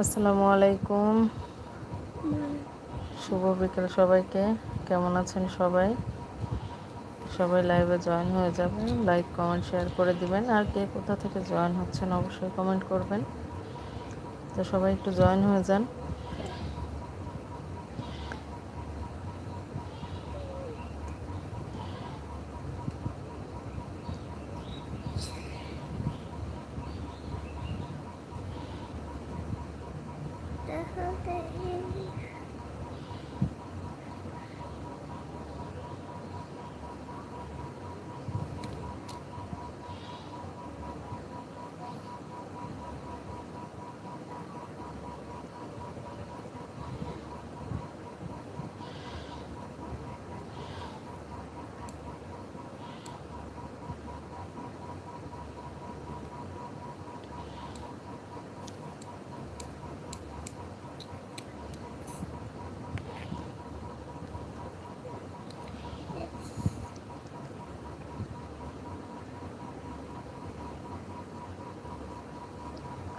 আসসালামু আলাইকুম। শুভ বিকেল সবাইকে। কেমন আছেন সবাই? সবাই লাইভে জয়েন হয়ে যাবেন। লাইক কমেন্ট শেয়ার করে দিবেন। আর কে কোথা থেকে জয়েন হচ্ছেন অবশ্যই কমেন্ট করবেন। তো সবাই একটু জয়েন হয়ে যান। hunting.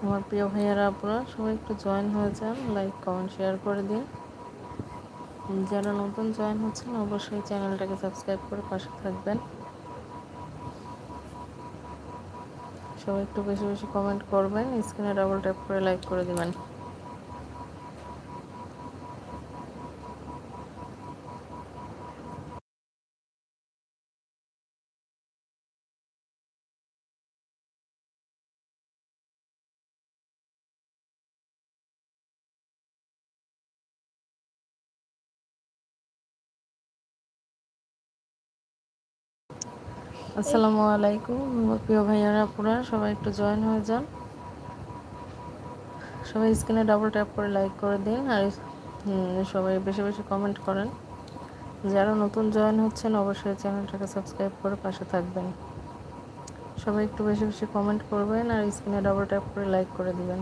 আমার প্রিয় ভাইয়ারা, আপনারা সবাই একটু জয়েন হয়ে যান লাইক কমেন্ট শেয়ার করে দিন। যারা নতুন জয়েন হচ্ছেন, অবশ্যই চ্যানেলটাকে সাবস্ক্রাইব করে পাশে থাকবেন। সবাই একটু বেশি বেশি কমেন্ট করবেন স্ক্রিনে ডাবল ট্যাপ করে লাইক করে দিবেন। আসসালামু আলাইকুম, প্রিয় ভাইয়ারা আপনারা সবাই একটু জয়েন হয়ে যান। সবাই স্ক্রিনে ডাবল ট্যাপ করে লাইক করে দিন আর সবাই বেশি বেশি কমেন্ট করেন। যারা নতুন জয়েন হচ্ছেন, অবশ্যই চ্যানেলটাকে সাবস্ক্রাইব করে পাশে থাকবেন। সবাই একটু বেশি বেশি কমেন্ট করবেন আর স্ক্রিনে ডাবল ট্যাপ করে লাইক করে দিবেন।